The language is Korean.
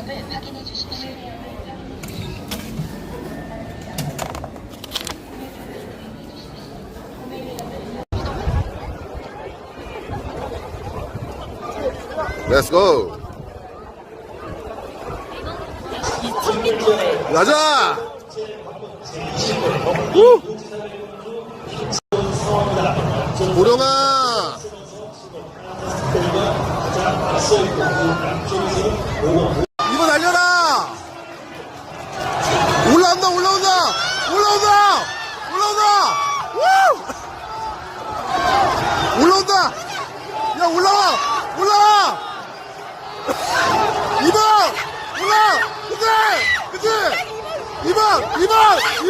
점을 확인해 주십시오. Let's go. 가자. 우! 보령아. 올라온다. 우! 올라온다. 야 올라와, 올라와. 이번 올라 그치 그치 이번 이번 이번